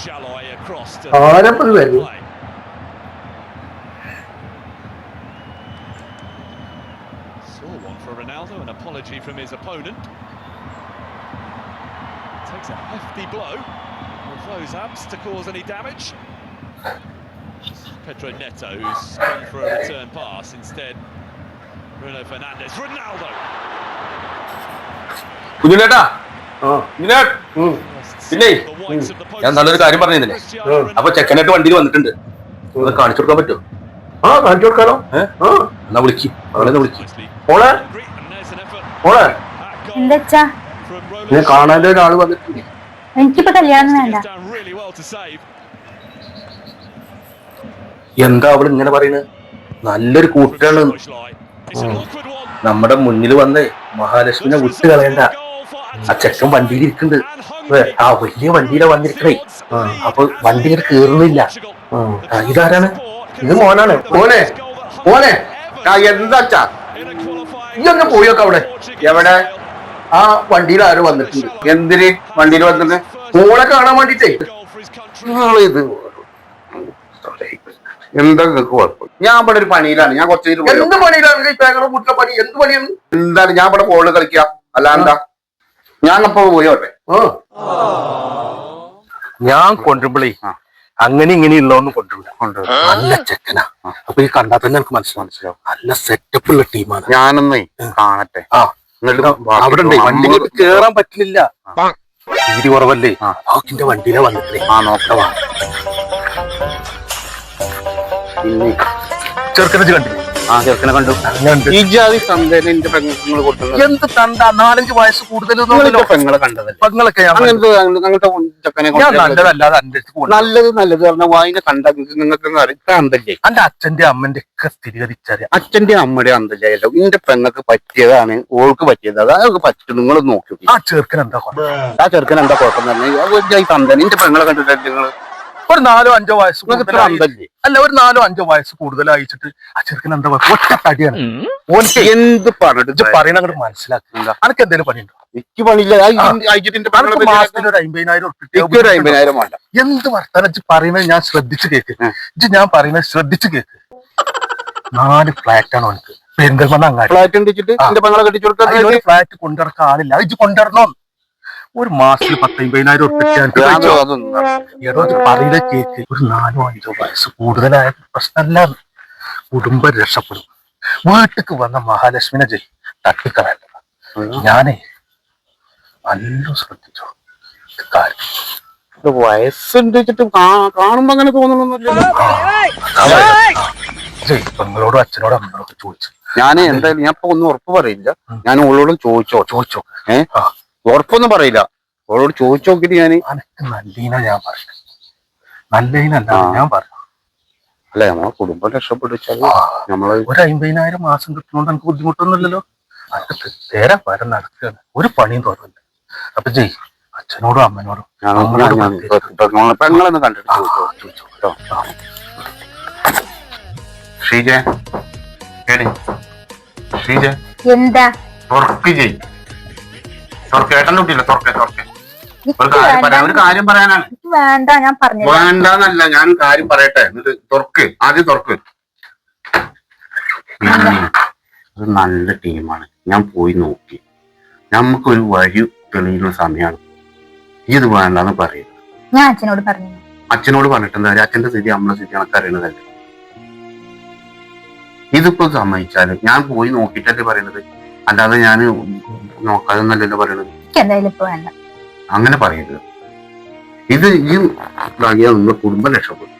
Shalloy across to ആരപ്പത് വരും play. Saw one for Ronaldo, an apology from his opponent. Takes a hefty blow. Will those abs to cause any damage? Pedro Neto, who's gone for a return pass instead. Bruno Fernandes, Ronaldo. കുഞ്ഞുലേട്ടാ ആ കുഞ്ഞുലേട്ട് ഉം. പിന്നെ ഞാൻ നല്ലൊരു കാര്യം പറഞ്ഞില്ലേ അപ്പൊ ചെക്കനായിട്ട് വണ്ടിയിൽ വന്നിട്ടുണ്ട്. അത് കാണിച്ചു കൊടുക്കാൻ പറ്റുമോ? ആ കാണിച്ചു കൊടുക്കാലോ. എന്നാ വിളിക്ക്. അവളെ വിളിക്ക്. ഓളെ. ഓളെ. എന്താച്ചാ? കാണാൻ ഒരാൾ വന്നിട്ടുണ്ട് എനിക്കിപ്പോ കല്യാണം വേണ്ട. എന്താ അവൾ ഇങ്ങനെ പറയുന്നത് നല്ലൊരു കൂട്ടാണ് നമ്മുടെ മുന്നിൽ വന്ന് മഹാലക്ഷ്മിനെ വിട്ട് കളയണ്ട ആ ചെക്കൻ വണ്ടിയിൽ ഇരിക്കുന്നുണ്ട് ആ വലിയ വണ്ടിയിലാ വന്നിരിക്കണേ. അപ്പൊ വണ്ടി ഇങ്ങനെ കേറുന്നില്ല. ഇതാരാണ്? ഇത് മോനാണ്. മോനെ മോനെ. എന്താ എന്താച്ചാ ഒന്ന് പോയൊക്കെ അവിടെ. എവിടെ? ആ വണ്ടിയിൽ ആരും വന്നിട്ടുണ്ട്. എന്തിന്? വണ്ടിയിൽ വന്നത് മോളെ കാണാൻ വേണ്ടിട്ടേ. ഇത്. എന്താ കുഴപ്പം? ഞാൻ ഇവിടെ ഒരു പണിയിലാണ്. ഞാൻ കുറച്ച് പോയി. എന്ത് പണിയിലാണ്? പണി എന്ത് പണിയാണ്? എന്താണ്? ഞാൻ ഇവിടെ ഫോണിൽ കളിക്കാം അല്ലാണ്ടാ? ഞാൻ അപ്പൊ പോയോട്ടെ? ആ ഞാൻ കൊണ്ടുപോയി അങ്ങനെ ഇങ്ങനെ ഉള്ളതൊന്നും കൊണ്ടുപോയി നല്ല ചെക്കനാ. അപ്പൊ ഈ കണ്ടാൽ തന്നെ എനിക്ക് മനസ്സിലാവും. നല്ല സെറ്റപ്പ് ഉള്ള ടീമാണ്. ഞാനൊന്നേ കാണട്ടെ. ആ. അവിടെ ഉണ്ട് വണ്ടി കേറാൻ പറ്റില്ല. വീതി കുറവല്ലേ? ആക്കിന്റെ വണ്ടിയിലെ വന്നിട്ടേ. ആ നോക്കവാ ചെറുക്കനെ കണ്ടില്ലേ? ആ ചെറുക്കനെ കണ്ടു. അങ്ങനുണ്ട്. ഈ ജാതി ചന്തയിൽ എന്റെ പെങ്ങൾ കൊടുക്കുന്നത് എന്ത് തണ്ട നാലഞ്ച് വയസ്സ് കൂടുതൽ പെങ്ങളെ കണ്ടതല്ലേ? പെങ്ങളൊക്കെ അങ്ങനത്തെ അങ്ങനത്തെ ചെക്കനെ നല്ലതല്ലാതെ. നല്ലത് നല്ലത് പറഞ്ഞ വായന കണ്ട നിങ്ങൾക്ക് അറിയാം. അന്തല്ലേ? അച്ഛന്റെ അമ്മന്റെ ഒക്കെ സ്ഥിരീകരിച്ചറിയാം. അച്ഛന്റെ അമ്മയുടെ അന്തല്ലല്ലോ ഇന്റെ പെങ്ങൾക്ക് പറ്റിയതാണ് ഓൾക്ക് പറ്റിയത്. അത് അതൊക്കെ പറ്റും നിങ്ങൾ നോക്കി നോക്കി. ആ ചെറുക്കൻ എന്താ ആ ചെറുക്കൻ എന്താ കുഴപ്പം തന്നെ ഈ തന്തനെ എന്റെ പെങ്ങളെ കണ്ടിട്ടില്ല നിങ്ങൾ ഒരു നാലോ അഞ്ചോ വയസ്സ് കൂടുതലായി. അല്ല ഒരു നാലോ അഞ്ചോ വയസ്സ് കൂടുതലായിച്ചിട്ട് ആ ചെറുക്കൻ എന്താ പറയുക? ഒറ്റ തടിയാണ്. ഓനിക്ക് എന്ത് പറഞ്ഞിട്ട് പറയണ അങ്ങോട്ട് മനസ്സിലാക്കില്ല അനക്ക് എന്തേലും പണിയുണ്ടോ? എനിക്ക് പണിയില്ല. ഒരു അമ്പതിനായിരം ഒരു അമ്പതിനായിരം വേണ്ട. എന്ത് വർത്താനം? പറയുന്നത് ഞാൻ ശ്രദ്ധിച്ചു കേക്ക്. ഇജ്ജ് ഞാൻ പറയുന്നത് ശ്രദ്ധിച്ചു കേക്ക്. നാല് ഫ്ലാറ്റ് ആണ് അവനക്ക് പെരിന്തൽമണ്ണ അങ്ങാടി. ഫ്ലാറ്റ് ഫ്ലാറ്റ് കൊണ്ടിറക്കാൻ ആളില്ല. ഇജ്ജ് കൊണ്ടിറന്നോ ഒരു മാസത്തിൽ പത്ത് അമ്പതിനായിരം ഇത് പറയുന്ന കേക്ക് ഒരു നാലോ അഞ്ചോ വയസ്സ് കൂടുതലായ പ്രശ്നമല്ല. കുടുംബം രക്ഷപ്പെടും. വീട്ടിക്ക് വന്ന മഹാലക്ഷ്മിനെ ജയി തട്ടിക്കളയല്ല ഞാനേ നല്ല ശ്രദ്ധിച്ചു. വയസ്സുണ്ട് കാണുമ്പോ അങ്ങനെ പെങ്ങളോടും അച്ഛനോടും അമ്മയോടൊക്കെ ചോദിച്ചു. ഞാൻ എന്തായാലും ഞാൻ ഇപ്പൊ ഒന്നും ഉറപ്പ് പറയില്ല. ഞാൻ ഓളോടും ചോദിച്ചോ. ചോദിച്ചോ. ഏഹ് ആ. ഉറപ്പൊന്നും പറയില്ല. അവളോട് ചോദിച്ചു നോക്കിട്ട് ഞാൻ അനക്ക് നല്ലീന ഞാൻ നല്ലീനല്ല പറഞ്ഞു അല്ല നമ്മളെ കുടുംബം രക്ഷപ്പെട്ടു വെച്ചാൽ നമ്മൾ ഒരു അമ്പതിനായിരം മാസം കിട്ടുന്നോണ്ട് എനിക്ക് ബുദ്ധിമുട്ടൊന്നുമില്ലല്ലോ? അതൊക്കെ നേരെ വരം നടക്കുകയാണ് ഒരു പണിയും തോന്നില്ല. അപ്പൊ ജയ് അച്ഛനോടും അമ്മനോടും പെങ്ങളൊന്ന് കണ്ടിട്ട്. ശ്രീജ ശ്രീജ എന്താ? ഉറപ്പ് ചെയ് തുറക്ക് ഏട്ടന്റെ കുട്ടിയില്ല തുറക്കെ. തുറക്കെ ഒരു കാര്യം വേണ്ട. ഒരു കാര്യം പറയാനാണ്. വേണ്ട ഞാൻ പറഞ്ഞു വേണ്ടെന്നല്ല ഞാൻ കാര്യം പറയട്ടെ. എന്നിട്ട് തുറക്ക് ആദ്യം തുറക്ക്. അത് നല്ല ടീമാണ്. ഞാൻ പോയി നോക്കി. നമുക്കൊരു വഴി തെളിയുന്ന സമയമാണ്. ഇത് വേണ്ടെന്ന് പറയുന്നത് ഞാൻ അച്ഛനോട് പറഞ്ഞു അച്ഛനോട് പറഞ്ഞിട്ടുണ്ട് അച്ഛന്റെ സ്ഥിതി നമ്മളെ സ്ഥിതി കണക്ക് അറിയണതല്ലേ ഇതിപ്പോ സമ്മതിച്ചാൽ ഞാൻ പോയി നോക്കിയിട്ടല്ലേ പറയുന്നത് അല്ലാതെ ഞാൻ നോക്കാതെന്നല്ലല്ലോ പറയണത്. എനിക്ക് എന്തായാലും ഇപ്പൊ വേണ്ട. അങ്ങനെ പറയരുത്. ഇത് ഈ ഇതാകിയാൽ നമ്മുടെ കുടുംബം രക്ഷപ്പെടും.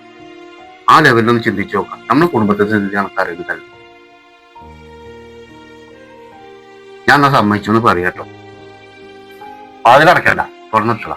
ആ ലെവലിലൊന്ന് ചിന്തിച്ചു നോക്കാം. നമ്മുടെ കുടുംബത്തെ സ്ഥിതി കണക്ക് തന്നെ ഞാൻ എന്നാ സമ്മതിച്ചു എന്ന് പറയാട്ടോ. അതിലടക്കണ്ട തുറന്നിട്ടുള്ള